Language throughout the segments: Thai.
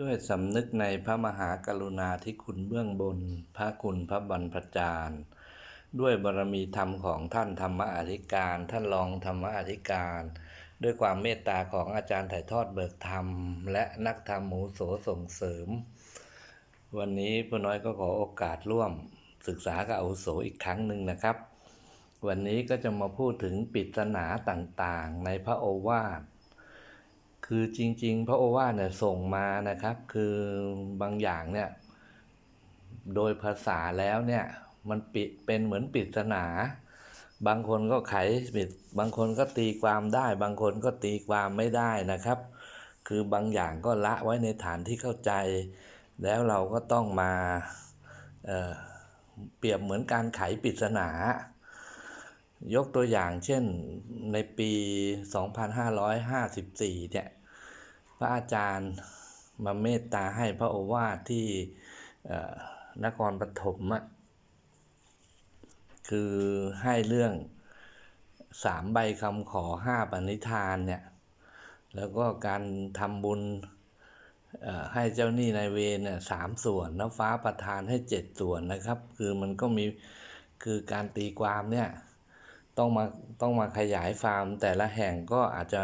ด้วยสำนึกในพระมหากรุณาธิคุณเบื้องบน พระคุณพระบรรพจารย์ ด้วยบารมีธรรมของท่านธรรมอธิการ ท่านรองธรรมอธิการ ด้วยความเมตตาของอาจารย์ถ่ายทอดเบิกธรรม และนักธรรมหมูโสส่งเสริม วันนี้พ่อน้อยก็ขอโอกาสร่วม ศึกษากับอาวุโสอีกครั้งหนึ่งนะครับ วันนี้ก็จะมาพูดถึงปริศนาต่างๆ ในพระโอวาท คือจริง ๆ พระโอวาทเนี่ยส่งมานะครับ คือบางอย่างเนี่ย โดยภาษาแล้วเนี่ยมันปิเป็นเหมือนปริศนา บางคนก็ไขปิดบางคนก็ตีความได้ บางคนก็ตีความไม่ได้นะครับ คือบางอย่างก็ละไว้ในฐานที่เข้าใจ แล้วเราก็ต้องมาเเปรียบเหมือนการไขปริศนา ยกตัวอย่างเช่นในปี 2554 เนี่ย พระอาจารย์มาเมตตาให้พระโอวาทที่นครปฐมอะคือให้เรื่องสามใบคำขอห้าปณิธานเนี่ย แล้วก็การทำบุญให้เจ้าหนี้นายเวรเนี่ยสามส่วนแล้วฟ้าประทานให้เจ็ดส่วนนะครับ คือมันก็มีคือการตีความเนี่ย ต้องมาต้องมาขยายฟาร์ม แต่ละแห่งก็อาจจะ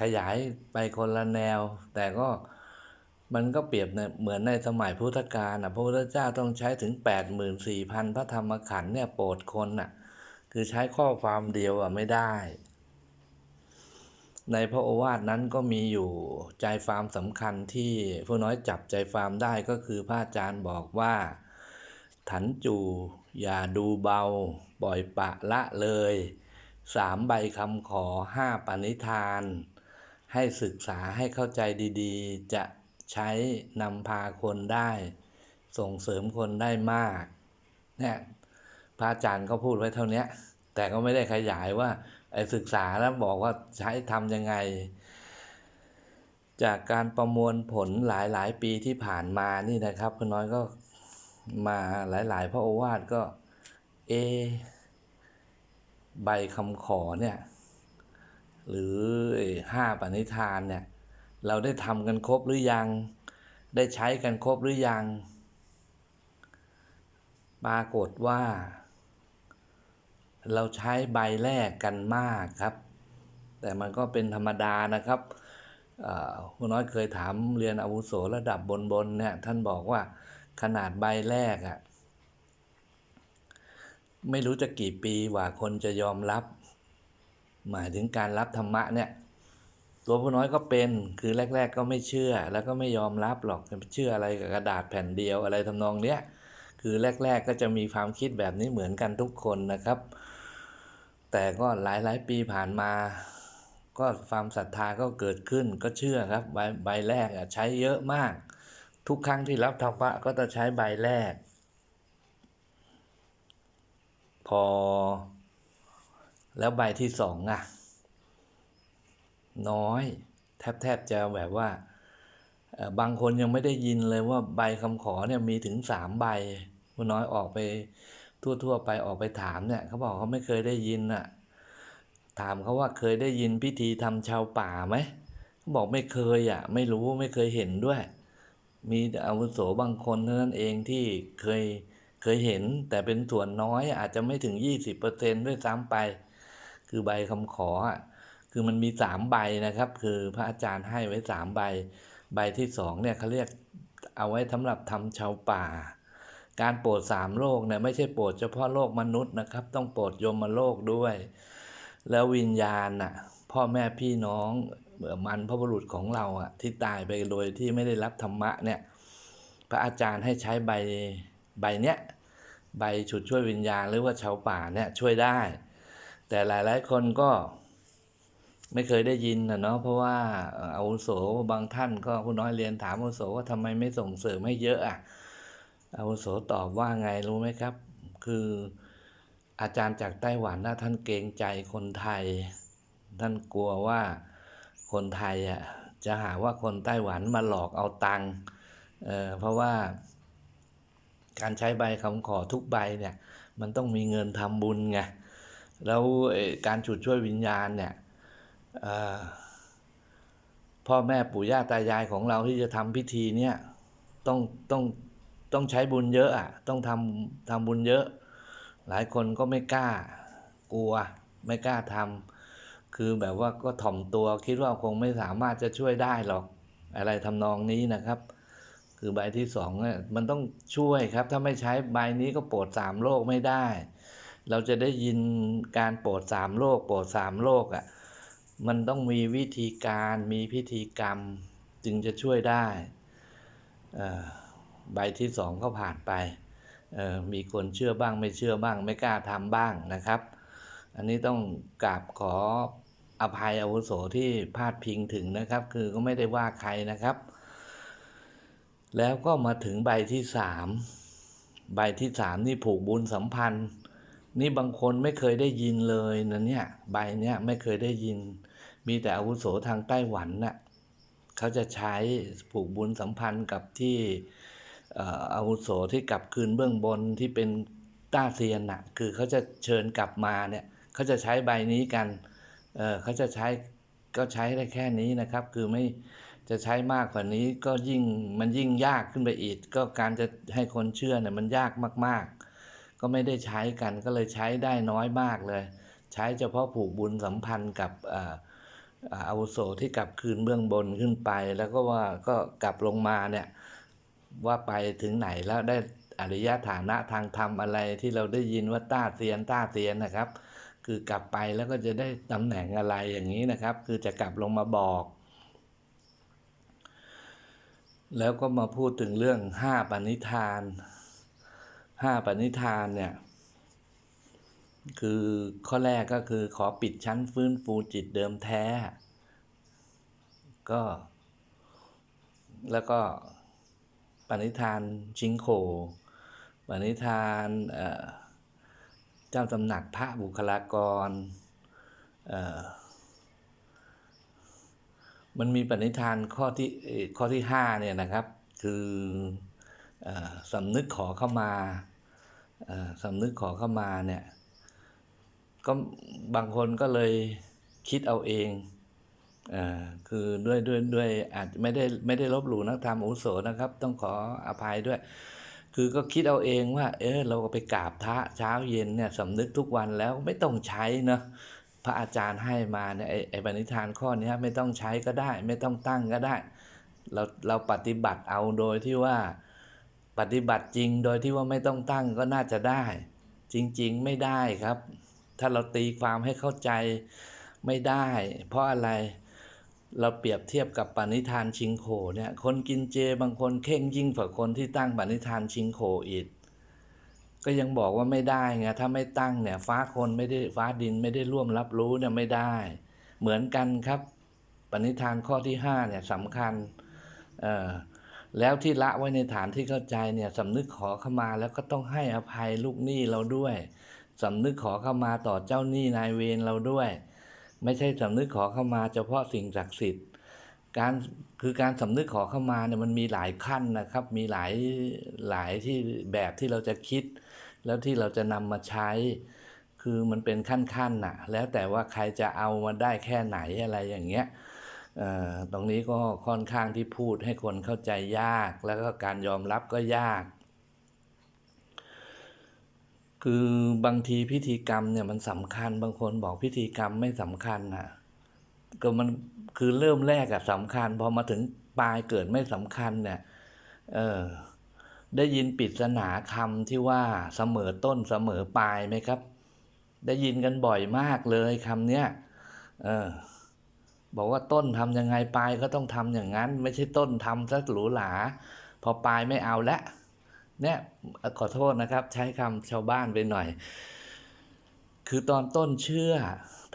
ขยายไปคนละแนว แต่ก็มันก็เปรียบเนี่ยเหมือนในสมัยพุทธกาลนะพระพุทธเจ้าต้องใช้ถึง 84,000 พระธรรมขันธ์เนี่ยโปรดคนน่ะคือใช้ข้อความเดียวอะไม่ได้ ในพระโอวาทนั้นก็มีอยู่ใจฟาร์มสำคัญที่ผู้น้อยจับใจฟาร์มได้ก็คือพระอาจารย์บอกว่า ถันจู อย่าดูเบา ปล่อยปะละเลยสามใบคำขอห้าปณิธาน ให้ศึกษาให้เข้าใจดีๆ จะใช้นำพาคนได้ ส่งเสริมคนได้มากเนี่ยพระอาจารย์ก็พูดไว้เท่านี้แต่ก็ไม่ได้ขยายว่าไอ้ศึกษาแล้วบอกว่าใช้ทำยังไง จากการประมวลผลหลายๆ ปีที่ผ่านมานี่นะครับคุณน้อยก็ มาหลาย ๆ พระโอวาทก็ เอ ใบคำขอเนี่ย หรือห้าปณิธานเนี่ย เราได้ทำกันครบหรือยัง ได้ใช้กันครบหรือยัง ปรากฏว่า เราใช้ใบแรกกันมากครับ แต่มันก็เป็นธรรมดานะครับเอ่อคุณน้อยเคยถามเรียนอาวุโสระดับบนๆเนี่ยท่านบอกว่า ขนาดใบแรกอะ่ะ ไม่รู้จะกี่ปีกว่าคนจะยอมรับ หมายถึงการรับธรรมะเนี่ย ตัวผู้น้อยก็เป็นคือแรก ๆ ก็ไม่เชื่อ แล้วก็ไม่ยอมรับหรอกเชื่ออะไรกับกระดาษแผ่นเดียวอะไรทำนองเนี้ยคือแรก ๆ ก็จะมีความคิดแบบนี้เหมือนกันทุกคนนะครับ แต่ก็หลายๆปีผ่านมา ก็ความศรัทธาก็เกิดขึ้นก็เชื่อครับ ใบใบแรกอะใช้เยอะมาก ทุกครั้งที่รับธรรมะก็จะใช้ใบแรก พอ แล้วใบที่สองอะ น้อย แทบแทบจะแบบว่า บางคนยังไม่ได้ยินเลยว่าใบคำขอเนี่ยมีถึงสามใบผู้น้อยออกไปทั่วๆไปออกไปถามเนี่ยเขาบอกเขาไม่เคยได้ยินอะ ถามเขาว่าเคยได้ยินพิธีทำชาวป่าไหมเขาบอกไม่เคยอะ ไม่รู้ไม่เคยเห็นด้วย มีแต่อาวุโสบางคนเท่านั้นเองที่เคยเคยเห็น แต่เป็นส่วนน้อยอาจจะไม่ถึง 20%ด้วยซ้ำไป คือใบคำขอ คือมันมีสามใบนะครับ คือพระอาจารย์ให้ไว้สามใบ ใบที่สองเนี่ยเขาเรียกเอาไว้สำหรับทำชาวป่า การโปรดสามโลกเนี่ยไม่ใช่โปรดเฉพาะโลกมนุษย์นะครับ ต้องโปรดยมโลกด้วย แล้ววิญญาณน่ะพ่อแม่พี่น้อง มันพระบุรุษของเราอะที่ตายไปโดยที่ไม่ได้รับธรรมะเนี่ยพระอาจารย์ให้ใช้ใบใบเนี้ยใบฉุดช่วยวิญญาณหรือว่าชาวป่าเนี่ยช่วยได้ แต่หลาย ๆ คนก็ไม่เคยได้ยินนะเนาะเพราะว่าอาวุโสบางท่านก็คุณน้อยเรียนถามอาวุโสว่าทำไมไม่ส่งเสริมให้เยอะอะอาวุโสตอบว่าไงรู้ไหมครับ คืออาจารย์จากไต้หวันนะท่านเกรงใจคนไทย ท่านกลัวว่า คนไทยอะจะหาว่าคนไต้หวันมาหลอกเอาตังค์เอ่อเพราะว่าการใช้ใบคำขอทุกใบเนี่ยมันต้องมีเงินทำบุญไงแล้วการฉุดช่วยวิญญาณเนี่ยพพ่อแม่ปู่ย่าตายายของเราที่จะทำพิธีเนี่ยต้องต้องต้องใช้บุญเยอะอะต้องทำทำบุญเยอะ หลายคนก็ไม่กล้ากลัวไม่กล้าทำ คือแบบว่าก็ถ่อมตัวคิดว่าคงไม่สามารถจะช่วยได้หรอก อะไรทำนองนี้นะครับ คือใบที่สองเนี่ยมันต้องช่วยครับ ถ้าไม่ใช้ใบนี้ก็โปรดสามโลกไม่ได้ เราจะได้ยินการโปรดสามโลก โปรดสามโลกอะมันต้องมีวิธีการมีพิธีกรรมจึงจะช่วยได้อ่อใบที่สองก็ผ่านไป มีคนเชื่อบ้างไม่เชื่อบ้างไม่กล้าทำบ้างนะครับ อันนี้ต้องกราบขอ อภัยอาวุโสที่พาดพิงถึงนะครับ คือก็ไม่ได้ว่าใครนะครับ แล้วก็มาถึงใบที่สามใบที่สามนี่ผูกบุญสัมพันธ์ นี่บางคนไม่เคยได้ยินเลยนะเนี่ยใบเนี้ยไม่เคยได้ยิน มีแต่อาวุโสทางไต้หวันน่ะเขาจะใช้ผูกบุญสัมพันธ์กับที่อ่ออาวุโสที่กลับคืนเบื้องบนที่เป็นต้าเซียนน่ะคือเขาจะเชิญกลับมาเนี่ยเขาจะใช้ใบนี้กัน เออเขาจะใช้ก็ใช้ได้แค่นี้นะครับ คือไม่จะใช้มากกว่านี้ก็ยิ่งมันยิ่งยากขึ้นไปอีก ก็การจะให้คนเชื่อเนี่ยมันยากมาก ๆ ก็ไม่ได้ใช้กันก็เลยใช้ได้น้อยมากเลย ใช้เฉพาะผูกบุญสัมพันธ์กับอ่าอ่าวุโสที่กลับคืนเบื้องบนขึ้นไป แล้วก็ว่าก็กลับลงมาเนี่ยว่าไปถึงไหนแล้วได้อริยฐานะทางธรรมอะไรที่เราได้ยินว่าต้าเตียนต้าเตียนนะครับ คือกลับไปแล้วก็จะได้ตำแหน่งอะไรอย่างนี้นะครับ คือจะกลับลงมาบอก แล้วก็มาพูดถึงเรื่องห้าปณิธานห้าปณิธานเนี่ยคือข้อแรกก็คือขอปิดชั้นฟื้นฟูจิตเดิมแท้ ก็ แล้วก็ปณิธานชิงโขปณิธานเอ่อ เจ้าตำหนักพระบุคลากร มันมีปณิธานข้อที่ข้อที่ห้าเนี่ยนะครับ คืออสำนึกขอเข้ามาสำนึกขอเข้ามาเนี่ยก็บางคนก็เลยคิดเอาเองอคือด้วยด้วยด้วยอาจไม่ได้ไม่ได้ลบหลู่นักธรรมอุโสนะครับ ต้องขออภัยด้วย คือก็คิดเอาเองว่า เออเราก็ไปกราบพระเช้าเย็นเนี่ยสำนึกทุกวันแล้วไม่ต้องใช้เนอะพระอาจารย์ให้มาเนี่ยไอ้ไอ้ปณิธานข้อนี้ไม่ต้องใช้ก็ได้ ไม่ต้องตั้งก็ได้ เราเราปฏิบัติเอาโดยที่ว่าปฏิบัติจริงโดยที่ว่าไม่ต้องตั้งก็น่าจะได้ จริงๆไม่ได้ครับ ถ้าเราตีความให้เข้าใจไม่ได้ เพราะอะไร เราเปรียบเทียบกับปณิธานชิงโขเนี่ยคนกินเจบางคนเข่งยิ่งกว่าคนที่ตั้งปณิธานชิงโขอีกก็ยังบอกว่าไม่ได้ไงถ้าไม่ตั้งเนี่ย ฟ้าคนไม่ได้ฟ้าดินไม่ได้ร่วมรับรู้เนี่ยไม่ได้ เหมือนกันครับ ปณิธานข้อที่ห้าเนี่ยสำคัญเอ่อแล้วที่ละไว้ในฐานที่เข้าใจเนี่ยสำนึกขอเข้ามาแล้วก็ต้องให้อภัยลูกหนี้เราด้วยสำนึกขอเข้ามาต่อเจ้าหนี้นายเวรเราด้วย ไม่ใช่สำนึกขอเข้ามาเฉพาะสิ่งศักดิ์สิทธิ์ การคือการสำนึกขอเข้ามาเนี่ยมันมีหลายขั้นนะครับ มีหลายหลายที่แบบที่เราจะคิด แล้วที่เราจะนำมาใช้ คือมันเป็นขั้นๆน่ะ แล้วแต่ว่าใครจะเอามาได้แค่ไหนอะไรอย่างเงี้ยเอ่อตรงนี้ก็ค่อนข้างที่พูดให้คนเข้าใจยาก แล้วก็การยอมรับก็ยาก คือบางทีพิธีกรรมเนี่ยมันสำคัญบางคนบอกพิธีกรรมไม่สำคัญน่ะ ก็มันคือเริ่มแรกอะสำคัญ พอมาถึงปลายเกิดไม่สำคัญเนี่ย เออ ได้ยินปริศนาคำที่ว่าเสมอต้นเสมอปลายไหมครับ ได้ยินกันบ่อยมากเลยคำเนี้ยเออ บอกว่าต้นทำยังไงปลายก็ต้องทำอย่างนั้น ไม่ใช่ต้นทำซะหรูหราพอปลายไม่เอาละ เนี่ยขอโทษนะครับ ใช้คำชาวบ้านไปหน่อย คือตอนต้นเชื่อ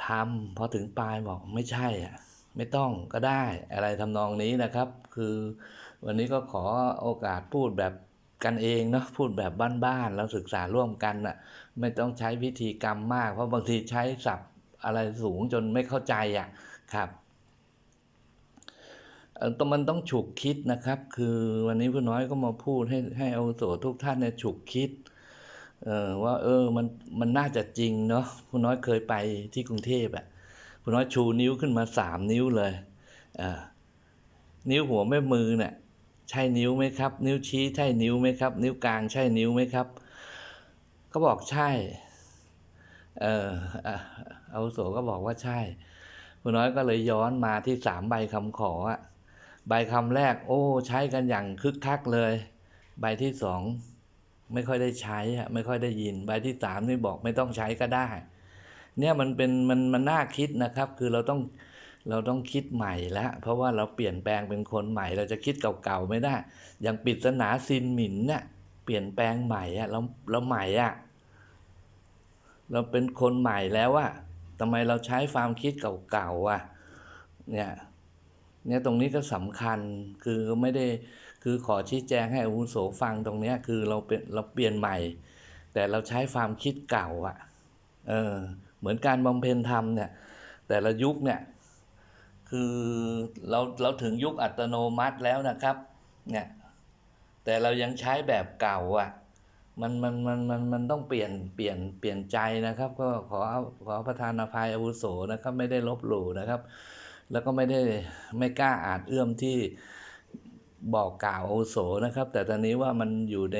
ทำพอถึงปลายบอกไม่ใช่อะไม่ต้องก็ได้อะไรทำนองนี้นะครับ คือวันนี้ก็ขอโอกาสพูดแบบกันเองเนาะพูดแบบบ้านๆแล้วศึกษาร่วมกันน่ะไม่ต้องใช้พิธีกรรมมาก เพราะบางทีใช้ศัพท์อะไรสูงจนไม่เข้าใจอะครับ ต้องมันต้องฉุกคิดนะครับ คือวันนี้ผู้น้อยก็มาพูดให้ให้อาวุโสทุกท่านเนี่ยฉุกคิดเออว่าเออมันมันน่าจะจริงเนาะผู้น้อยเคยไปที่กรุงเทพอะผู้น้อยชูนิ้วขึ้นมาสามนิ้วเลยเออนิ้วหัวแม่มือเนี่ยใช่นิ้วไหมครับ นิ้วชี้ใช่นิ้วไหมครับ นิ้วกลางใช่นิ้วไหมครับก็บอกใช่ เอออะอาวุโสก็บอกว่าใช่คุณน้อยก็เลยย้อนมาที่สามใบคำขออะ ใบคำแรก โอ้ ใช้กันอย่างคึกคักเลย ใบที่สองไม่ค่อยได้ใช้อะไม่ค่อยได้ยิน ใบที่สามนี่บอกไม่ต้องใช้ก็ได้ เนี่ยมันเป็นมันมันน่าคิดนะครับ คือเราต้องเราต้องคิดใหม่แล้วเพราะว่าเราเปลี่ยนแปลงเป็นคนใหม่ เราจะคิดเก่าๆไม่ได้ อย่างปริศนาซินหมินเนี่ยเปลี่ยนแปลงใหม่อะเราเราใหม่อะเราเป็นคนใหม่แล้วอะทำไมเราใช้ความคิดเก่าๆอะเนี่ย เนี่ยตรงนี้ก็สำคัญคือไม่ได้คือขอชี้แจงให้อาวุโสฟังตรงเนี้ยคือเราเป็นเราเปลี่ยนใหม่ แต่เราใช้ความคิดเก่าอะเออเหมือนการบำเพ็ญธรรมเนี่ยแต่ละยุคเนี่ยคือเราเราถึงยุคอัตโนมัติแล้วนะครับเนี่ยแต่เรายังใช้แบบเก่าอะมันมันมันมันมันต้องเปลี่ยนเปลี่ยนเปลี่ยนใจนะครับ ก็ขอขอประธานอภัยอาวุโสนะครับไม่ได้ลบหลู่นะครับ แล้วก็ไม่ได้ไม่กล้าอาจเอื้อมที่บอกกล่าวโอโสนะครับ แต่ตอนนี้ว่ามันอยู่ใน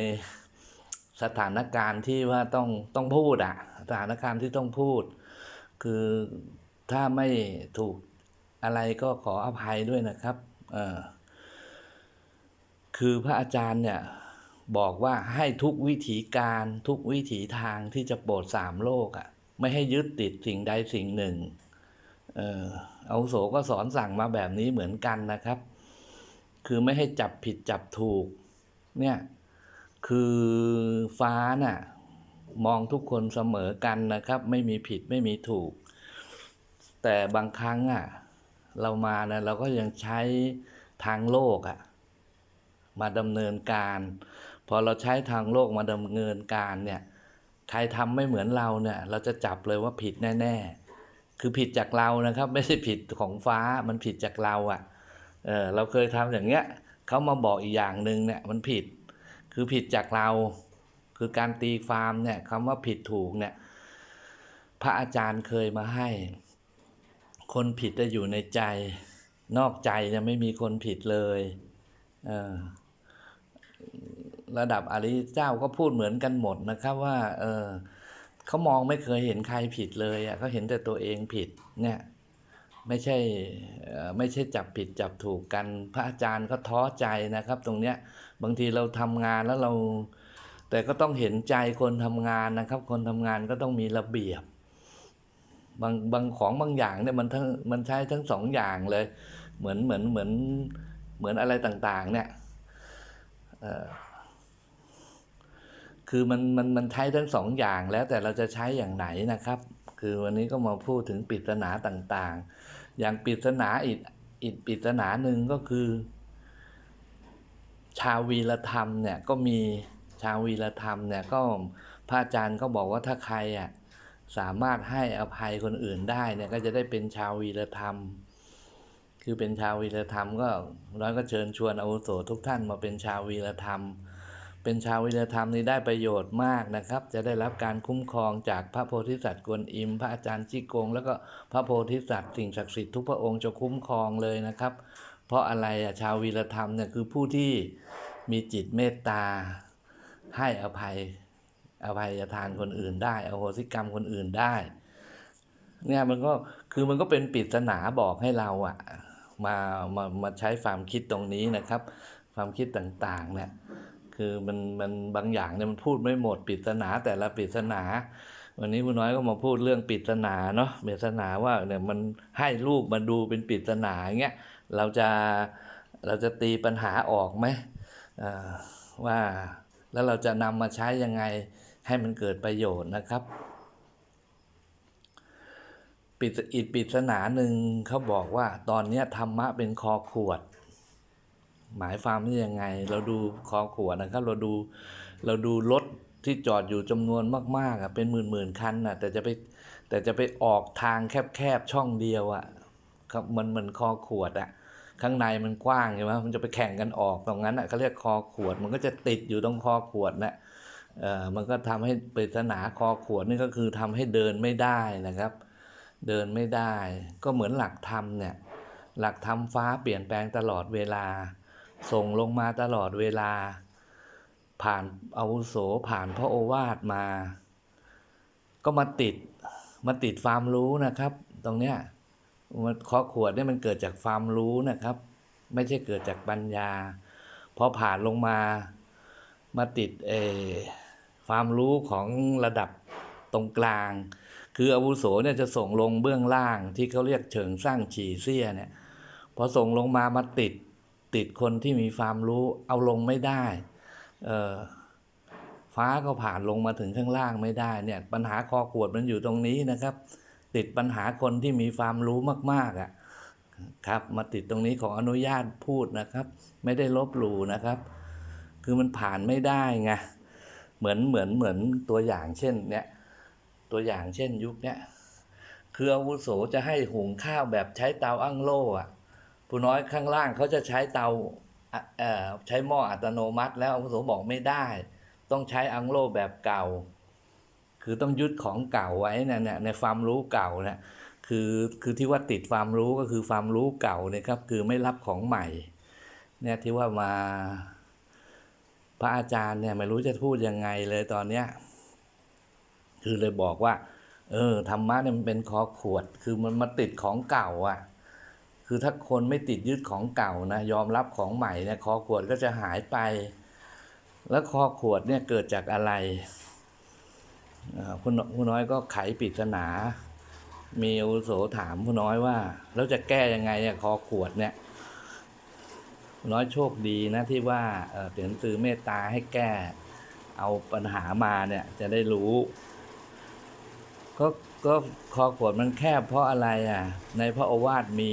สถานการณ์ที่ว่าต้องต้องพูดอะสถานการณ์ที่ต้องพูด คือถ้าไม่ถูกอะไรก็ขออภัยด้วยนะครับเออคือพระอาจารย์เนี่ยบอกว่าให้ทุกวิถีการทุกวิถีทางที่จะโปรดสามโลกอะ่ะ ไม่ให้ยึดติดสิ่งใดสิ่งหนึ่ง เออ อาโสก็สอนสั่งมาแบบนี้เหมือนกันนะครับ คือไม่ให้จับผิดจับถูก เนี่ย คือฟ้าน่ะ มองทุกคนเสมอกันนะครับ ไม่มีผิดไม่มีถูก แต่บางครั้งอะ เรามานะเราก็ยังใช้ทางโลกอะ มาดำเนินการ พอเราใช้ทางโลกมาดำเนินการเนี่ย ใครทำไม่เหมือนเราเนี่ย เราจะจับเลยว่าผิดแน่ ๆ คือผิดจากเรานะครับ ไม่ใช่ผิดของฟ้ามันผิดจากเราอะเออเราเคยทำอย่างเงี้ยเขามาบอกอีกอย่างหนึ่งเนี่ยมันผิด คือผิดจากเรา คือการตีความเนี่ยคำว่าผิดถูกเนี่ย พระอาจารย์เคยมาให้ คนผิดจะอยู่ในใจ นอกใจจะไม่มีคนผิดเลยเออระดับอริยเจ้าก็พูดเหมือนกันหมดนะครับว่า เออ เขามองไม่เคยเห็นใครผิดเลยอะเขาเห็นแต่ตัวเองผิดเนี่ยไม่ใช่ไม่ใช่จับผิดจับถูกกัน พระอาจารย์ก็ท้อใจนะครับ ตรงเนี้ยบางทีเราทำงานแล้วเรา แต่ก็ต้องเห็นใจคนทำงานนะครับ คนทำงานก็ต้องมีระเบียบบางบางของบางอย่างเนี่ยมันทั้งมันใช้ทั้งสองอย่างเลย เหมือนเหมือนเหมือนเหมือนอะไรต่าง ๆ เนี่ย คือมันมันมันใช้ทั้งสองอย่างแล้วแต่เราจะใช้อย่างไหนนะครับ คือวันนี้ก็มาพูดถึงปริศนาต่างๆ อย่างปริศนาอีกอีกปริศนาหนึ่งก็คือ ชาววีรธรรมเนี่ยก็มีชาววีรธรรมเนี่ยก็พระอาจารย์ก็บอกว่าถ้าใครอะสามารถให้อภัยคนอื่นได้เนี่ยก็จะได้เป็นชาววีรธรรม คือเป็นชาววีรธรรมก็ร้อยก็เชิญชวนอาวุโสทุกท่านมาเป็นชาววีรธรรมเเป็นชาววีรธรรมนี่ได้ประโยชน์มากนะครับ จะได้รับการคุ้มครองจากพระโพธิสัตว์กวนอิม พระอาจารย์จิกง แล้วก็พระโพธิสัตว์สิ่งศักดิ์สิทธิ์ทุกพระองค์จะคุ้มครองเลยนะครับ เพราะอะไรอะชาววีรธรรมเนี่ยคือผู้ที่มีจิตเมตตา ให้อภัยอภัยทานคนอื่นได้อโหสิกรรมคนอื่นได้ เนี่ยมันก็คือมันก็เป็นปริศนาบอกให้เราอะมามามาใช้ความคิดตรงนี้นะครับ ความคิดต่างๆเนี่ย คือมันมันบางอย่างเนี่ยมันพูดไม่หมดปริศนาแต่ละปริศนา วันนี้คุณน้อยก็มาพูดเรื่องปริศนาเนาะปริศนาว่าเนี่ยมันให้ลูกมาดูเป็นปริศนาเงี้ยเราจะเราจะตีปัญหาออกไหมว่าแล้วเราจะนำมาใช้ยังไงให้มันเกิดประโยชน์นะครับปิดอีกปริศนาหนึ่งเขาบอกว่าตอนนี้ธรรมะเป็นคอขวด หมายความว่ายังไง เราดูคอขวดนะครับ เราดูเราดูรถที่จอดอยู่จำนวนมากๆอะเป็นหมื่นๆคันอะแต่จะไปแต่จะไปออกทางแคบๆช่องเดียวอะครับมันเหมือนคอขวดอะข้างในมันกว้างใช่ไหมมันจะไปแข่งกันออกตรงนั้นอะเขาเรียกคอขวด มันก็จะติดอยู่ตรงคอขวดนะเอ่อมันก็ทำให้ปริศนาคอขวดนี่ก็คือทำให้เดินไม่ได้นะครับ เดินไม่ได้ ก็เหมือนหลักธรรมเนี่ยหลักธรรมฟ้าเปลี่ยนแปลงตลอดเวลา ส่งลงมาตลอดเวลา ผ่านอาวุโสผ่านพระโอวาทมา ก็มาติดมาติดความรู้นะครับ ตรงเนี้ยมันข้อขวดเนี่ยมันเกิดจากความรู้นะครับ ไม่ใช่เกิดจากปัญญาพอผ่านลงมามาติดเออความรู้ของระดับตรงกลาง คืออาวุโสเนี่ยจะส่งลงเบื้องล่างที่เขาเรียกเฉิงสร้างฉี่เสี้ยเนี่ยพอส่งลงมามาติด ติดคนที่มีความรู้เอาลงไม่ได้ฟ้าก็ผ่านลงมาถึงข้างล่างไม่ได้เนี่ยปัญหาคอขวดมันอยู่ตรงนี้นะครับ ติดปัญหาคนที่มีความรู้มากๆอะครับมาติดตรงนี้ขออนุญาตพูดนะครับ ไม่ได้ลบหลู่นะครับ คือมันผ่านไม่ได้ไงเหมือนเหมือนเหมือนตัวอย่างเช่นเนี่ยตัวอย่างเช่นยุคเนี้ยคืออาวุโสจะให้หุงข้าวแบบใช้เตาอั้งโล่อะ ผู้น้อยข้างล่างเขาจะใช้เตาเใช้หม้ออัตโนมัติ แล้วอาวุโสบอกไม่ได้ ต้องใช้อังโลแบบเก่า คือต้องยึดของเก่าไว้นะเนี่ยในความรู้เก่านะคือคือที่ว่าติดความรู้ก็คือความรู้เก่าเนี่ยครับคือไม่รับของใหม่เนี่ยที่ว่ามาพระอาจารย์เนี่ยไม่รู้จะพูดยังไงเลยตอนเนี้ยคือเลยบอกว่า เออธรรมะเนี่ยมันเป็นคอขวด คือมันมาติดของเก่าอะ คือถ้าคนไม่ติดยึดของเก่านะยอมรับของใหม่เนี่ยคอขวดก็จะหายไป แล้วคอขวดเนี่ยเกิดจากอะไรผู้นผู้น้อยก็ไขปริศนา มีอุโสถามผู้น้อยว่า แล้วจะแก้ยังไงอะคอขวดเนี่ยผู้น้อยโชคดีนะที่ว่าเอ่อเตียนตือเมตตาให้แก้ เอาปัญหามาเนี่ยจะได้รู้ ก็ก็คอขวดมันแคบเพราะอะไรอะ ในพระโอวาทมี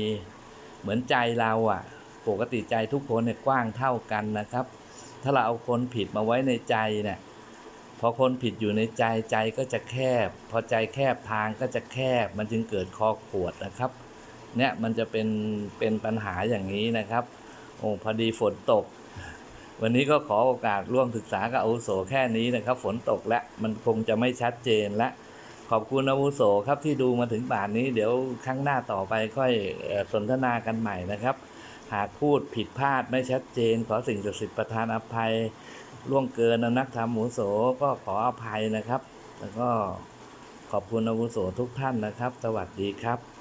เหมือนใจเราอะ ปกติใจทุกคนเนี่ยกว้างเท่ากันนะครับ ถ้าเราเอาคนผิดมาไว้ในใจเนี่ยพอคนผิดอยู่ในใจใจก็จะแคบ พอใจแคบทางก็จะแคบ มันจึงเกิดคอขวดนะครับ เนี่ยมันจะเป็นเป็นปัญหาอย่างนี้นะครับ โอ้พอดีฝนตก วันนี้ก็ขอโอกาสร่วมศึกษากับอาวุโสแค่นี้นะครับ ฝนตกแล้วมันคงจะไม่ชัดเจนและ ขอบคุณอาวุโสครับที่ดูมาถึงป่านนี้ เดี๋ยวครั้งหน้าต่อไปค่อยสนทนากันใหม่นะครับ หากพูดผิดพลาดไม่ชัดเจน ขอสิ่งศักดิ์สิทธิ์ประทานอภัยล่วงเกินนักธรรมหมูโสก็ขออภัยนะครับ แล้วก็ขอบคุณอาวุโสทุกท่านนะครับ สวัสดีครับ